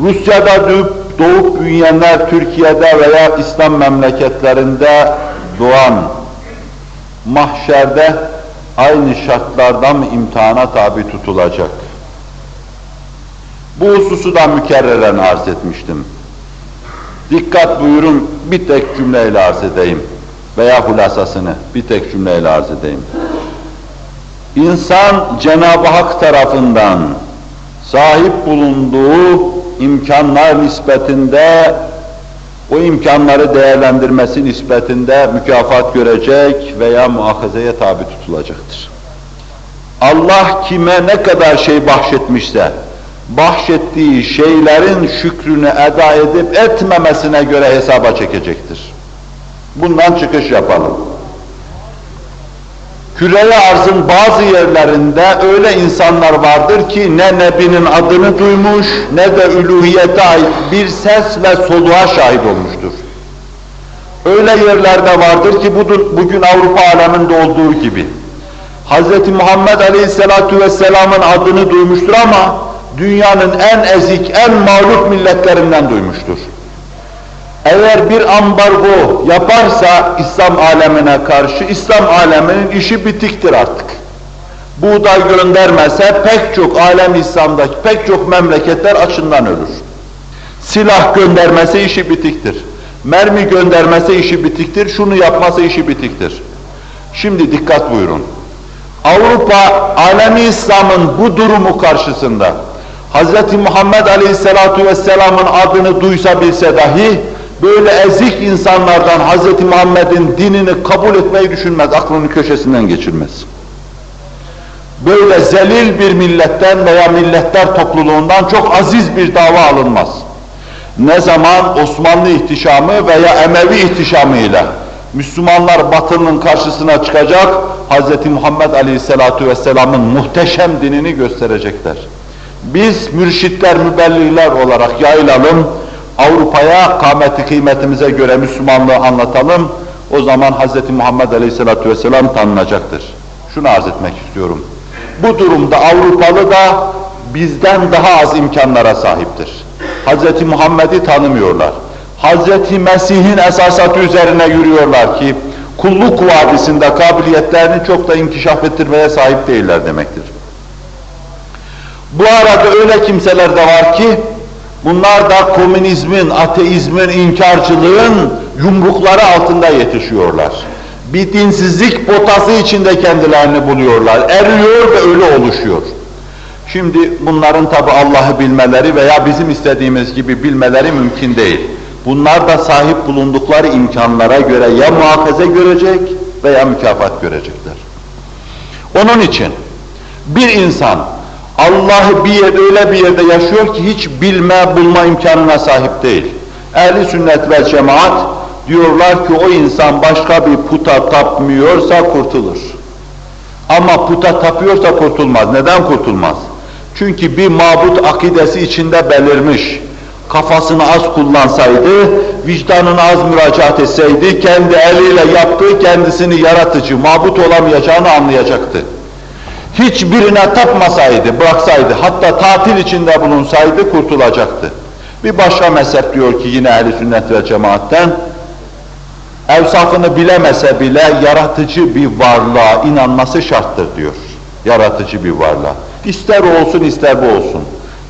Rusya'da doğup, doğup büyüyenler Türkiye'de veya İslam memleketlerinde doğan mahşerde aynı şartlardan mı imtihana tabi tutulacak? Bu hususu da mükerreren arz etmiştim. Dikkat buyurun bir tek cümleyle arz edeyim veya hulasasını bir tek cümleyle arz edeyim. İnsan Cenab-ı Hak tarafından sahip bulunduğu imkanlar nispetinde o imkanları değerlendirmesi nispetinde mükafat görecek veya muhafazaya tabi tutulacaktır. Allah kime ne kadar şey bahşetmişse, bahşettiği şeylerin şükrünü eda edip etmemesine göre hesaba çekecektir. Bundan çıkış yapalım. Küreye arzın bazı yerlerinde öyle insanlar vardır ki ne Nebi'nin adını duymuş ne de üluhiyete ait bir ses ve soluğa şahit olmuştur. Öyle yerlerde vardır ki bugün Avrupa aleminde olduğu gibi. Hz. Muhammed Aleyhisselatü Vesselam'ın adını duymuştur ama dünyanın en ezik, en mağlup milletlerinden duymuştur. Eğer bir ambargo yaparsa İslam alemine karşı, İslam aleminin işi bitiktir artık. Buğday göndermese pek çok alem İslam'daki pek çok memleketler açından ölür. Silah göndermese işi bitiktir. Mermi göndermese işi bitiktir, şunu yapmasa işi bitiktir. Şimdi dikkat buyurun. Avrupa, alemi İslam'ın bu durumu karşısında Hz. Muhammed Aleyhisselatü Vesselam'ın adını duysa bilse dahi böyle ezik insanlardan Hz. Muhammed'in dinini kabul etmeyi düşünmez, aklının köşesinden geçirmez. Böyle zelil bir milletten veya milletler topluluğundan çok aziz bir dava alınmaz. Ne zaman Osmanlı ihtişamı veya Emevi ihtişamıyla Müslümanlar batının karşısına çıkacak, Hz. Muhammed Aleyhisselatü Vesselam'ın muhteşem dinini gösterecekler. Biz mürşitler, mübelliler olarak yayılalım, Avrupa'ya kâmeti kıymetimize göre Müslümanlığı anlatalım, o zaman Hz. Muhammed Aleyhisselatü Vesselam tanınacaktır. Şunu arz etmek istiyorum. Bu durumda Avrupalı da bizden daha az imkanlara sahiptir. Hz. Muhammed'i tanımıyorlar. Hz. Mesih'in esasatı üzerine yürüyorlar ki kulluk vadisinde kabiliyetlerini çok da inkişaf ettirmeye sahip değiller demektir. Bu arada öyle kimseler de var ki bunlar da komünizmin, ateizmin, inkarcılığın yumrukları altında yetişiyorlar. Bir dinsizlik potası içinde kendilerini buluyorlar. Eriyor ve öyle oluşuyor. Şimdi bunların tabi Allah'ı bilmeleri veya bizim istediğimiz gibi bilmeleri mümkün değil. Bunlar da sahip bulundukları imkanlara göre ya muhafaza görecek veya mükafat görecekler. Onun için bir insan Allah'ı bir yerde öyle bir yerde yaşıyor ki hiç bilme, bulma imkanına sahip değil. Ehli sünnet ve cemaat diyorlar ki o insan başka bir puta tapmıyorsa kurtulur. Ama puta tapıyorsa kurtulmaz. Neden kurtulmaz? Çünkü bir mabut akidesi içinde belirmiş. Kafasını az kullansaydı, vicdanını az müracaat etseydi, kendi eliyle yaptığı kendisini yaratıcı, mabut olamayacağını anlayacaktı hiçbirine tapmasaydı, bıraksaydı, hatta tatil içinde bulunsaydı kurtulacaktı. Bir başka mezhep diyor ki yine ehl sünnet ve cemaatten, evsafını bilemese bile yaratıcı bir varlığa inanması şarttır diyor. Yaratıcı bir varlığa. İster o olsun ister bu olsun.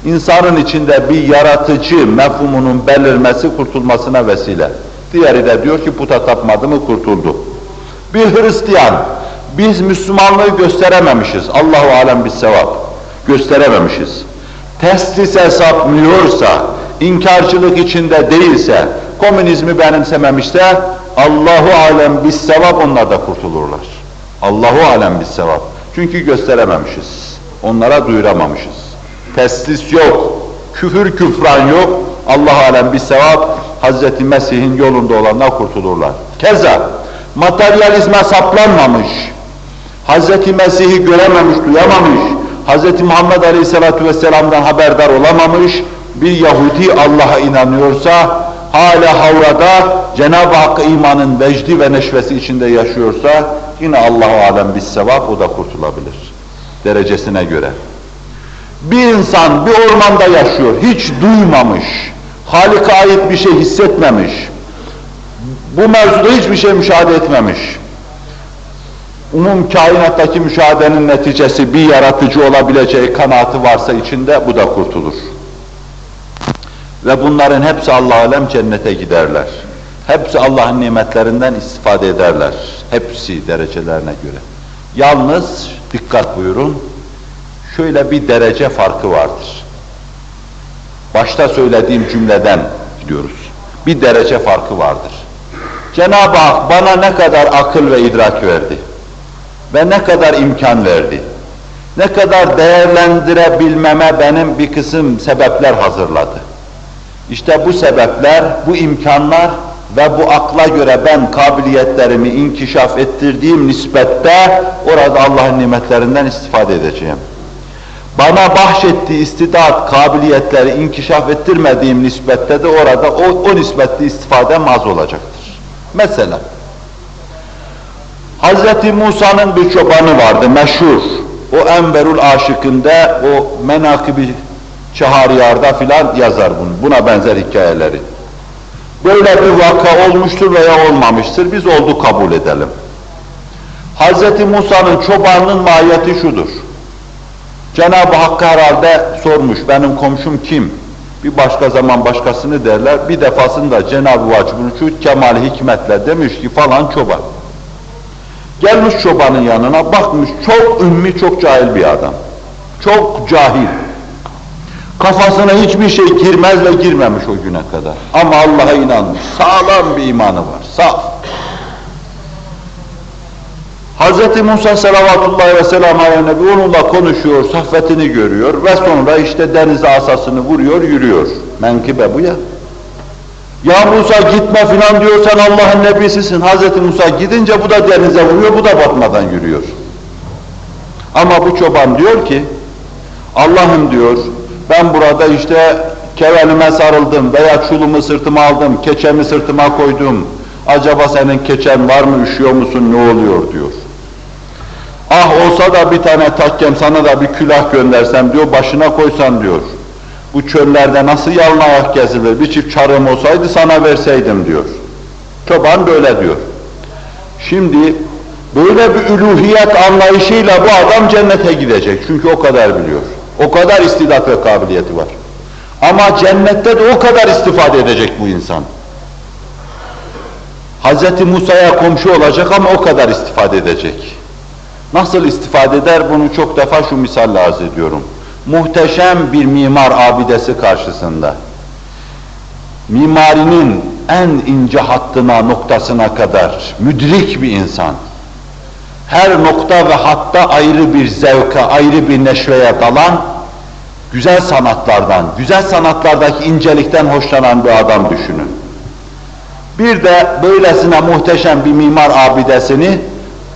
İnsanın içinde bir yaratıcı mefhumunun belirmesi kurtulmasına vesile. Diğeri de diyor ki puta tapmadı mı kurtuldu. Bir Hristiyan biz Müslümanlığı gösterememişiz. Allahu alem bir sevap. Gösterememişiz. Testise sapmıyorsa, inkarcılık içinde değilse, komünizmi benimsememişse Allahu alem bir sevap onlar da kurtulurlar. Allahu alem bir sevap. Çünkü gösterememişiz. Onlara duyuramamışız. Teslis yok. Küfür küfran yok. Allah alem bir sevap. Hazreti Mesih'in yolunda olanlar kurtulurlar. Keza materyalizme saplanmamış, Hz. Mesih'i görememiş, duyamamış, Hz. Muhammed Aleyhisselatü Vesselam'dan haberdar olamamış bir Yahudi Allah'a inanıyorsa, hala havrada Cenab-ı Hakk'a imanın vecdi ve neşvesi içinde yaşıyorsa, yine Allah-u Alem bir sevap, o da kurtulabilir. Derecesine göre. Bir insan bir ormanda yaşıyor, hiç duymamış, Halik'e ait bir şey hissetmemiş, bu mevzuda hiçbir şey müşahede etmemiş. Umum kainattaki müşahedenin neticesi bir yaratıcı olabileceği kanaati varsa içinde bu da kurtulur. Ve bunların hepsi Allah alem cennete giderler. Hepsi Allah'ın nimetlerinden istifade ederler. Hepsi derecelerine göre. Yalnız dikkat buyurun, şöyle bir derece farkı vardır. Başta söylediğim cümleden gidiyoruz. Bir derece farkı vardır. Cenab-ı Hak bana ne kadar akıl ve idrak verdi ve ne kadar imkan verdi. Ne kadar değerlendirebilmeme benim bir kısım sebepler hazırladı. İşte bu sebepler, bu imkanlar ve bu akla göre ben kabiliyetlerimi inkişaf ettirdiğim nispette orada Allah'ın nimetlerinden istifade edeceğim. Bana bahşettiği istidat, kabiliyetleri inkişaf ettirmediğim nispette de orada o, o nispetli istifadem az olacaktır. Mesela, Hz. Musa'nın bir çobanı vardı, meşhur. O Enverul Aşık'ında, o menakibi Çahariyar'da filan yazar bunu, buna benzer hikayeleri. Böyle bir vaka olmuştur veya olmamıştır, biz oldu kabul edelim. Hz. Musa'nın çobanının mahiyeti şudur. Cenab-ı Hakk'a herhalde sormuş, benim komşum kim? Bir başka zaman başkasını derler, bir defasında Cenab-ı Hak bunu şu kemal hikmetle demiş ki falan çoban. Gelmiş çobanın yanına, bakmış çok ümmi, çok cahil bir adam. Çok cahil. Kafasına hiçbir şey girmez ve girmemiş o güne kadar. Ama Allah'a inanmış. Sağlam bir imanı var. Sağ. Hz. Musa salavatullahi ve selamu aleyhi onunla konuşuyor, saffetini görüyor ve sonra işte denize asasını vuruyor, yürüyor. Menkıbe bu ya. Ya Musa gitme filan diyorsan Allah'ın nebisisin. Hz. Musa gidince bu da denize vuruyor, bu da batmadan yürüyor. Ama bu çoban diyor ki, Allah'ım diyor, ben burada işte kevenime sarıldım veya çulumu sırtıma aldım, keçemi sırtıma koydum. Acaba senin keçen var mı, üşüyor musun, ne oluyor diyor. Ah olsa da bir tane takkem sana da bir külah göndersem diyor, başına koysan diyor. Bu çöllerde nasıl yalın ayak gezilir, bir çift çarım olsaydı sana verseydim diyor. Çoban böyle diyor. Şimdi böyle bir üluhiyet anlayışıyla bu adam cennete gidecek. Çünkü o kadar biliyor. O kadar istidat ve kabiliyeti var. Ama cennette de o kadar istifade edecek bu insan. Hz. Musa'ya komşu olacak ama o kadar istifade edecek. Nasıl istifade eder bunu çok defa şu misalle arz ediyorum. Muhteşem bir mimar abidesi karşısında mimarinin en ince hattına, noktasına kadar müdrik bir insan. Her nokta ve hatta ayrı bir zevke, ayrı bir neşveye dalan, güzel sanatlardan, güzel sanatlardaki incelikten hoşlanan bir adam düşünün. Bir de böylesine muhteşem bir mimar abidesini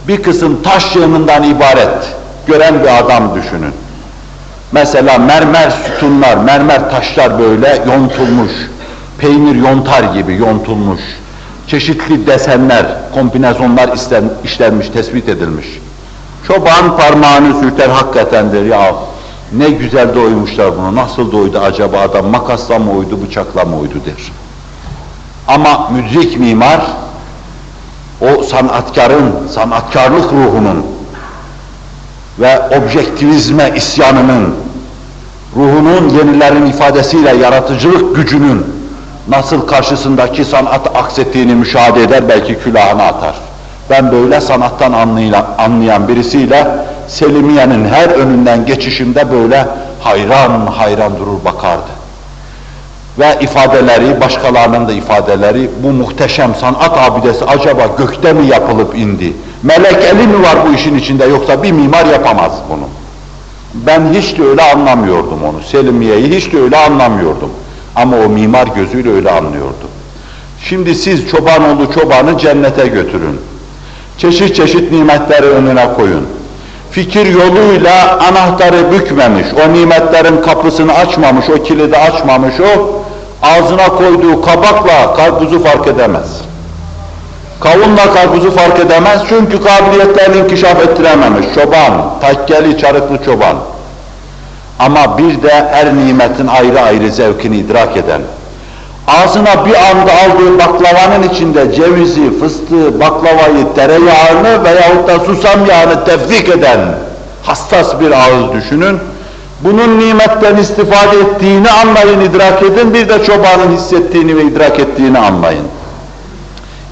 bir kısım taş yığınından ibaret gören bir adam düşünün. Mesela mermer sütunlar, mermer taşlar böyle yontulmuş, peynir yontar gibi yontulmuş, çeşitli desenler, kombinezonlar işlenmiş, tespit edilmiş. Çoban parmağını sürter hakikatendir ya. Ne güzel doymuşlar bunu, nasıl doydu acaba adam, makasla mı oydu, bıçakla mı oydu der. Ama müdrik mimar, o sanatkarın, sanatkarlık ruhunun ve objektivizme isyanının, ruhunun yenilerin ifadesiyle yaratıcılık gücünün nasıl karşısındaki sanat aksettiğini müşahede eder, belki külahını atar. Ben böyle sanattan anlayan, birisiyle Selimiye'nin her önünden geçişimde böyle hayran hayran durur bakardı. Ve ifadeleri, başkalarının da ifadeleri, bu muhteşem sanat abidesi acaba gökte mi yapılıp indi? Melek eli mi var bu işin içinde yoksa bir mimar yapamaz bunu. Ben hiç de öyle anlamıyordum onu. Selimiye'yi hiç de öyle anlamıyordum. Ama o mimar gözüyle öyle anlıyordu. Şimdi siz çobanoğlu çobanı cennete götürün. Çeşit çeşit nimetleri önüne koyun. Fikir yoluyla anahtarı bükmemiş, o nimetlerin kapısını açmamış, o kilidi açmamış, o ağzına koyduğu kabakla karpuzu fark edemez. Kavunla karpuzu fark edemez çünkü kabiliyetlerini inkişaf ettirememiş çoban, takkeli çarıklı çoban. Ama bir de er nimetin ayrı ayrı zevkini idrak eden, ağzına bir anda aldığı baklavanın içinde cevizi, fıstığı, baklavayı, tereyağını veyahut da susam yağını tefrik eden hassas bir ağız düşünün. Bunun nimetten istifade ettiğini anlayın, idrak edin. Bir de çobanın hissettiğini ve idrak ettiğini anlayın.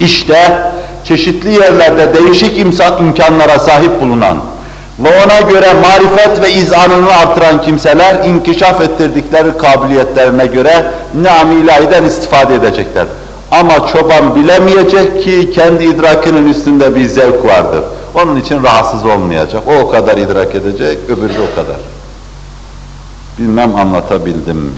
İşte çeşitli yerlerde değişik imkanlara sahip bulunan ve ona göre marifet ve izanını artıran kimseler inkişaf ettirdikleri kabiliyetlerine göre ni'am-ı ilahiden istifade edecekler. Ama çoban bilemeyecek ki kendi idrakının üstünde bir zevk vardır. Onun için rahatsız olmayacak. O o kadar idrak edecek, öbürü o kadar. Bilmem anlatabildim mi?